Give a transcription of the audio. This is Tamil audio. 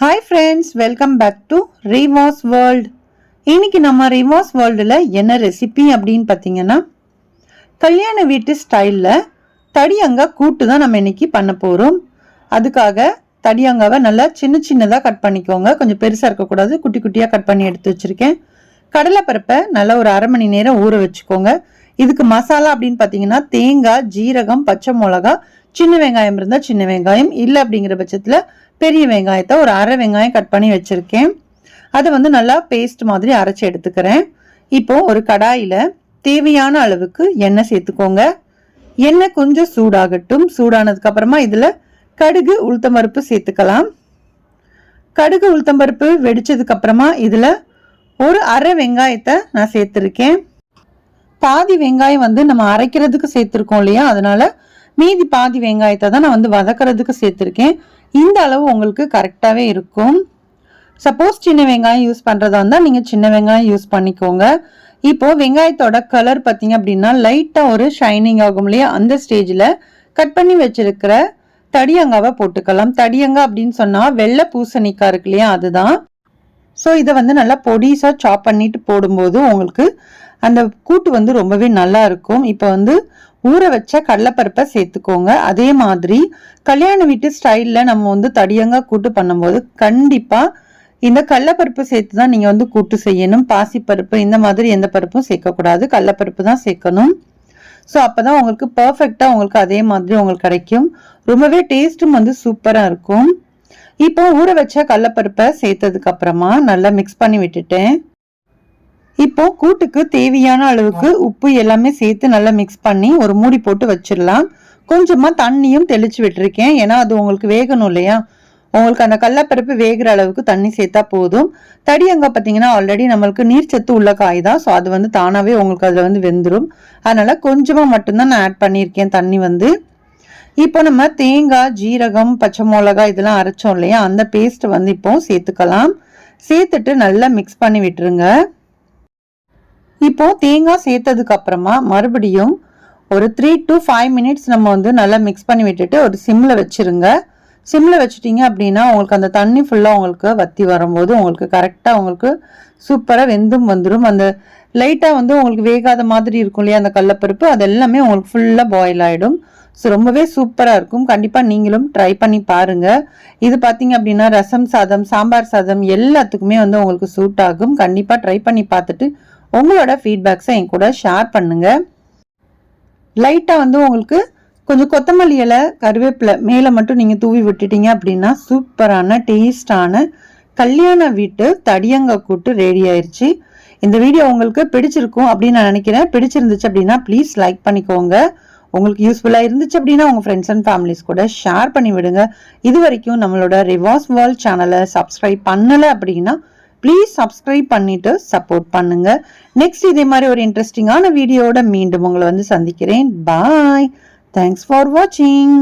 Hi friends welcome back to Reevas world இன்னைக்கு நம்ம ரீவாஸ் வேர்ல்டில் என்ன ரெசிபி அப்படின்னு பார்த்தீங்கன்னா கல்யாண வீட்டு ஸ்டைலில் தடியங்காய் கூட்டு தான் நம்ம இன்னைக்கு பண்ண போகிறோம் அதுக்காக தடியங்காவை நல்லா சின்ன சின்னதாக கட் பண்ணிக்கோங்க. கொஞ்சம் பெருசாக இருக்கக்கூடாது குட்டி குட்டியாக கட் பண்ணி எடுத்து வச்சுருக்கேன். கடலைப்பருப்பை நல்லா ஒரு அரை மணி நேரம் ஊற வச்சுக்கோங்க. இதுக்கு மசாலா அப்படின்னு பார்த்தீங்கன்னா தேங்காய் ஜீரகம் பச்சை மிளகா சின்ன வெங்காயம் இருந்தால் சின்ன வெங்காயம் இல்லை அப்படிங்கிற பட்சத்தில் பெரிய வெங்காயத்தை ஒரு அரை வெங்காயம் கட் பண்ணி வச்சுருக்கேன். அதை வந்து நல்லா பேஸ்ட் மாதிரி அரைச்சி எடுத்துக்கிறேன். இப்போ ஒரு கடாயில் தேவையான அளவுக்கு எண்ணெய் சேர்த்துக்கோங்க. எண்ணெய் கொஞ்சம் சூடாகட்டும். சூடானதுக்கு அப்புறமா இதில் கடுகு உளுத்தம்பருப்பு சேர்த்துக்கலாம். கடுகு உளுத்தம்பருப்பு வெடிச்சதுக்கு அப்புறமா இதில் ஒரு அரை வெங்காயத்தை நான் சேர்த்துருக்கேன். பாதி வெங்காயம் வந்து நம்ம அரைக்கிறதுக்கு சேர்த்துருக்கோம் இல்லையா? அதனால மீதி பாதி வெங்காயத்தை தான் நான் வந்து வதக்கிறதுக்கு சேர்த்துருக்கேன். இந்த அளவு உங்களுக்கு கரெக்டாகவே இருக்கும். சப்போஸ் சின்ன வெங்காயம் யூஸ் பண்ணுறதா இருந்தால் நீங்கள் சின்ன வெங்காயம் யூஸ் பண்ணிக்கோங்க. இப்போது வெங்காயத்தோட கலர் பார்த்தீங்க அப்படின்னா லைட்டாக ஒரு ஷைனிங் ஆகும் இல்லையா? அந்த ஸ்டேஜில் கட் பண்ணி வச்சிருக்கிற தடியங்காவை போட்டுக்கலாம். தடியங்காய் அப்படின்னு சொன்னால் வெள்ளை பூசணிக்காய் இருக்கு இல்லையா? அதுதான். ஸோ இதை வந்து நல்லா பொடிசாக சாப் பண்ணிட்டு போடும்போது உங்களுக்கு அந்த கூட்டு வந்து ரொம்பவே நல்லா இருக்கும். இப்போ வந்து ஊற வச்ச கடலைப்பருப்பை சேர்த்துக்கோங்க. அதே மாதிரி கல்யாண வீட்டு ஸ்டைலில் நம்ம வந்து தடியங்காய் கூட்டு பண்ணும்போது கண்டிப்பாக இந்த கடலைப்பருப்பு சேர்த்து தான் நீங்கள் வந்து கூட்டு செய்யணும். பாசிப்பருப்பு இந்த மாதிரி எந்த பருப்பும் சேர்க்கக்கூடாது. கடலைப்பருப்பு தான் சேர்க்கணும். ஸோ அப்போ தான் உங்களுக்கு பர்ஃபெக்டாக உங்களுக்கு அதே மாதிரி உங்களுக்கு கிடைக்கும். ரொம்பவே டேஸ்ட்டும் வந்து சூப்பராக இருக்கும். இப்போ ஊற வச்ச கடலப்பருப்பை சேர்த்ததுக்கு அப்புறமா நல்லா மிக்ஸ் பண்ணி விட்டுட்டேன். இப்போ கூட்டுக்கு தேவையான அளவுக்கு உப்பு எல்லாமே சேர்த்து நல்லா மிக்ஸ் பண்ணி ஒரு மூடி போட்டு வச்சிடலாம். கொஞ்சமா தண்ணியும் தெளிச்சு விட்டுருக்கேன். ஏன்னா அது உங்களுக்கு வேகணும் இல்லையா? உங்களுக்கு அந்த கடலப்பருப்பு வேகிற அளவுக்கு தண்ணி சேர்த்தா போதும். தடி அங்கே பார்த்தீங்கன்னா ஆல்ரெடி நம்மளுக்கு நீர்ச்சத்து உள்ள காய் தான். ஸோ அது வந்து தானாகவே உங்களுக்கு அதில் வந்து வெந்துடும் அதனால கொஞ்சமாக மட்டும்தான் நான் ஆட் பண்ணியிருக்கேன் தண்ணி வந்து. இப்போ நம்ம தேங்காய் ஜீரகம் பச்சை மிளகாய் இதெல்லாம் அரைச்சோம் இல்லையா? அந்த பேஸ்ட் வந்து இப்போ சேர்த்துக்கலாம். சேர்த்துட்டு நல்லா மிக்ஸ் பண்ணி விட்டுருங்க. இப்போ தேங்காய் சேர்த்ததுக்கு அப்புறமா மறுபடியும் ஒரு த்ரீ டு ஃபைவ் மினிட்ஸ் நம்ம வந்து நல்லா மிக்ஸ் பண்ணி விட்டுட்டு ஒரு சிம்மில் வச்சிருங்க. சிம்மில் வச்சுட்டிங்க அப்படின்னா உங்களுக்கு அந்த தண்ணி ஃபுல்லாக உங்களுக்கு வத்தி வரும்போது உங்களுக்கு கரெக்டாக உங்களுக்கு சூப்பராக வெந்தும் வந்துடும் அந்த லைட்டாக வந்து உங்களுக்கு வேகாத மாதிரி இருக்கும் இல்லையா அந்த கடலப்பருப்பு அது எல்லாமே உங்களுக்கு ஃபுல்லாக பாயில் ஆகிடும் ஸோ ரொம்பவே சூப்பராக இருக்கும். கண்டிப்பாக நீங்களும் ட்ரை பண்ணி பாருங்கள் இது பார்த்தீங்க அப்படின்னா ரசம் சாதம் சாம்பார் சாதம் எல்லாத்துக்குமே வந்து உங்களுக்கு சூட் ஆகும். கண்டிப்பாக ட்ரை பண்ணி பார்த்துட்டு உங்களோட ஃபீட்பேக்ஸை என் கூட ஷேர் பண்ணுங்கள் லைட்டாக வந்து உங்களுக்கு கொஞ்சம் கொத்தமல்லி இலை கருவேப்பிலை மேலே மட்டும் நீங்கள் தூவி விட்டுட்டீங்க அப்படின்னா சூப்பரான டேஸ்டான கல்யாண வீட்டு தடியங்க கூட்டு ரெடி ஆயிடுச்சு இந்த வீடியோ உங்களுக்கு பிடிச்சிருக்கும் அப்படின்னு நான் நினைக்கிறேன். பிடிச்சிருந்துச்சு அப்படின்னா ப்ளீஸ் லைக் பண்ணிக்கோங்க. உங்களுக்கு யூஸ்ஃபுல்லாக இருந்துச்சு அப்படின்னா உங்கள் ஃப்ரெண்ட்ஸ் அண்ட் ஃபேமிலிஸ் கூட ஷேர் பண்ணி விடுங்க. இது வரைக்கும் நம்மளோட ரிவாஸ் வேர்ல்ட் சேனலை சப்ஸ்கிரைப் பண்ணலை அப்படின்னா ப்ளீஸ் சப்ஸ்கிரைப் பண்ணிட்டு சப்போர்ட் பண்ணுங்க. நெக்ஸ்ட் இதே மாதிரி ஒரு இன்ட்ரெஸ்டிங்கான வீடியோட மீண்டும் உங்களை வந்து சந்திக்கிறேன். பாய் தேங்க்ஸ் ஃபார் வாட்சிங்